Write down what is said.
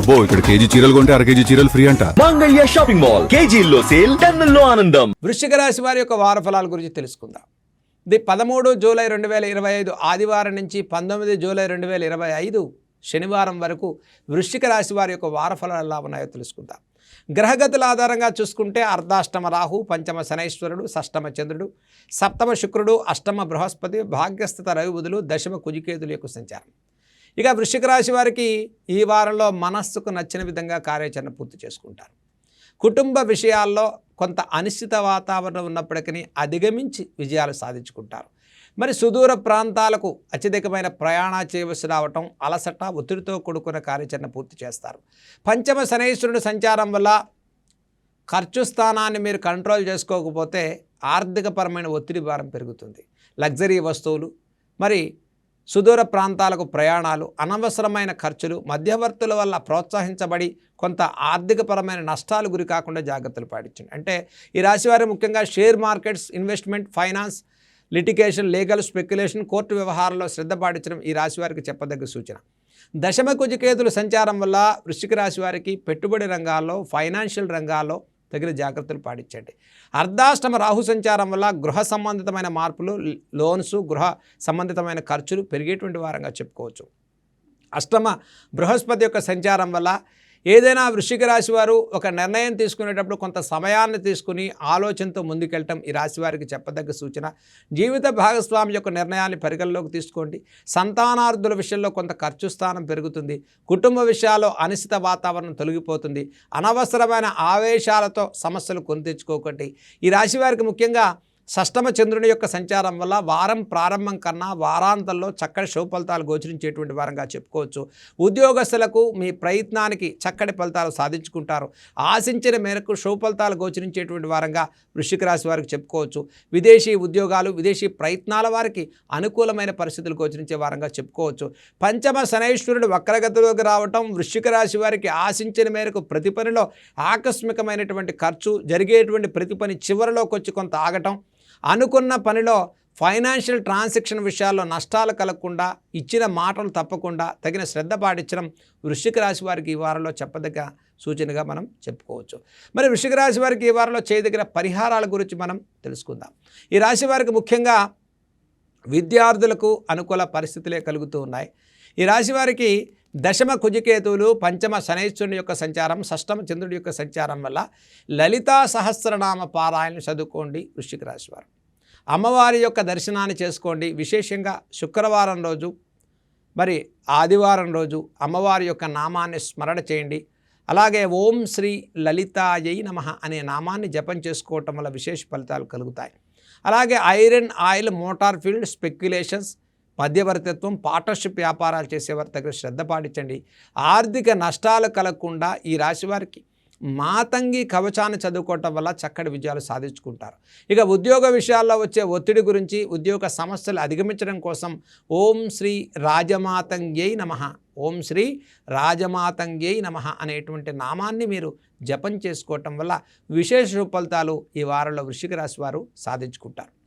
అబ్బో ఇక్కడ కేజీ చీరలు కొంటే అర కేజీ చీరలు ఫ్రీ అంట. Mangalya shopping mall. కేజీల్లో సేల్ టన్నుల్లో ఆనందం. వృశ్చిక రాశి వారి యొక్క వార ఫలాల గురించి తెలుసుకుందాం. ఇది పదమూడు జూలై రెండు వేల ఇరవై ఐదు ఆదివారం నుంచి పంతొమ్మిది జూలై రెండు వేల ఇరవై ఐదు శనివారం వరకు వృశ్చిక రాశి వారి యొక్క వార ఫలాలు ఎలా ఉన్నాయో తెలుసుకుందాం. గ్రహగతుల ఆధారంగా చూసుకుంటే అర్ధాష్టమ రాహు పంచమ శనైశ్వరుడు షష్టమ చంద్రుడు సప్తమ శుక్రుడు అష్టమ బృహస్పతి భాగ్యస్థిత రవి బుధులు దశమ కుజికేతుల యొక్క సంచారం. ఇక వృశ్చిక రాశి వారికి ఈ వారంలో మనస్సుకు నచ్చిన విధంగా కార్యాచరణ పూర్తి చేసుకుంటారు. కుటుంబ విషయాల్లో కొంత అనిశ్చిత వాతావరణం ఉన్నప్పటికీ అధిగమించి విజయాలు సాధించుకుంటారు. మరి సుదూర ప్రాంతాలకు అత్యధికమైన ప్రయాణ చేయవలసి రావటం అలసట ఒత్తిడితో కూడుకున్న కార్యాచరణ పూర్తి చేస్తారు. పంచమ శనైశ్వరుడు సంచారం వల్ల ఖర్చు స్థానాన్ని మీరు కంట్రోల్ చేసుకోకపోతే ఆర్థికపరమైన ఒత్తిడి భారం పెరుగుతుంది. లగ్జరీ వస్తువులు మరి సుదూర ప్రాంతాలకు ప్రయాణాలు అనవసరమైన ఖర్చులు మధ్యవర్తుల వల్ల ప్రోత్సహించబడి కొంత ఆర్థికపరమైన నష్టాలు గురి కాకుండా జాగ్రత్తలు పాటించండి. అంటే ఈ రాశివారి ముఖ్యంగా share markets investment finance litigation legal speculation court వ్యవహారంలో శ్రద్ధ పాటించడం ఈ రాశి వారికి చెప్పదగ్గ సూచన. దశమ కుజకేతుల సంచారం వల్ల వృశ్చిక రాశి వారికి పెట్టుబడి రంగాల్లో ఫైనాన్షియల్ రంగాల్లో తగిన జాగ్రత్తలు పాటించండి. అర్ధాష్టమ రాహు సంచారం వల్ల గృహ సంబంధితమైన మార్పులు లోన్స్ గృహ సంబంధితమైన ఖర్చులు పెరిగేటువంటి వారంగా చెప్పుకోవచ్చు. అష్టమ బృహస్పతి యొక్క సంచారం వల్ల ఏదైనా వృశ్చిక రాశి వారు ఒక నిర్ణయం తీసుకునేటప్పుడు కొంత సమయాన్ని తీసుకుని ఆలోచనతో ముందుకెళ్ళటం ఈ రాశి వారికి చెప్పదగ్గ సూచన. జీవిత భాగస్వామి యొక్క నిర్ణయాన్ని పరిగణలోకి తీసుకోండి. సంతానార్థుల విషయంలో కొంత ఖర్చు స్థానం పెరుగుతుంది. కుటుంబ విషయాల్లో అనిశ్చిత వాతావరణం తొలగిపోతుంది. అనవసరమైన ఆవేశాలతో సమస్యలు కొని తెచ్చుకోకండి. ఈ రాశి వారికి ముఖ్యంగా షష్టమ చంద్రుని యొక్క సంచారం వల్ల వారం ప్రారంభం కన్నా వారాంతంలో చక్కటి శుభ ఫలితాలు గోచరించేటువంటి వారంగా చెప్పుకోవచ్చు. ఉద్యోగస్తులకు మీ ప్రయత్నానికి చక్కటి ఫలితాలు సాధించుకుంటారు. ఆశించిన మేరకు శుభ ఫలితాలు గోచరించేటువంటి వారంగా వృశ్చిక రాశి వారికి చెప్పుకోవచ్చు. విదేశీ ఉద్యోగాలు విదేశీ ప్రయత్నాల వారికి అనుకూలమైన పరిస్థితులు గోచరించే వారంగా చెప్పుకోవచ్చు. పంచమ శనైశ్వరుడు వక్రగతిలోకి రావటం వృశ్చిక రాశి వారికి ఆశించిన మేరకు ప్రతి పనిలో ఆకస్మికమైనటువంటి ఖర్చు జరిగేటువంటి ప్రతి పని చివరిలోకి వచ్చి కొంత ఆగటం అనుకున్న పనిలో ఫైనాన్షియల్ ట్రాన్సాక్షన్ విషయాల్లో నష్టాలు కలగకుండా ఇచ్చిన మాటలు తప్పకుండా తగిన శ్రద్ధ పాటించడం వృశ్చిక రాశి వారికి ఈ వారంలో చెప్పదగ్గ సూచనగా మనం చెప్పుకోవచ్చు. మరి వృషిక రాశి వారికి ఈ వారంలో చేయదగిన పరిహారాల గురించి మనం తెలుసుకుందాం. ఈ రాశి వారికి ముఖ్యంగా విద్యార్థులకు అనుకూల పరిస్థితులే కలుగుతూ ఉన్నాయి. ఈ రాశి వారికి దశమ కుజికేతువులు పంచమ శనైశ్వరుని యొక్క సంచారం షష్టమ చంద్రుడి యొక్క సంచారం వల్ల లలితా సహస్రనామ పారాయణ చదువుకోండి వృశ్చిక రాశి వారు. అమ్మవారి యొక్క దర్శనాన్ని చేసుకోండి. విశేషంగా శుక్రవారం రోజు మరి ఆదివారం రోజు అమ్మవారి యొక్క నామాన్ని స్మరణ చేయండి. అలాగే ఓం శ్రీ లలితాయై నమ అనే నామాన్ని జపం చేసుకోవటం వల్ల విశేష ఫలితాలు కలుగుతాయి. అలాగే iron oil motor field speculations మధ్యవర్తిత్వం పార్ట్నర్షిప్ వ్యాపారాలు చేసేవారి దగ్గర శ్రద్ధ పాటించండి. ఆర్థిక నష్టాలు కలగకుండా ఈ రాశి వారికి మాతంగి కవచాన్ని చదువుకోవటం వల్ల చక్కటి విజయాలు సాధించుకుంటారు. ఇక ఉద్యోగ విషయాల్లో వచ్చే ఒత్తిడి గురించి ఉద్యోగ సమస్యలు అధిగమించడం కోసం ఓం శ్రీ రాజమాతంగ్యై నమ. ఓం శ్రీ రాజమాతంగ్యై నమ అనేటువంటి నామాన్ని మీరు జపం చేసుకోవటం వల్ల విశేష ఫలితాలు ఈ వారంలో వృషిక రాశి వారు సాధించుకుంటారు.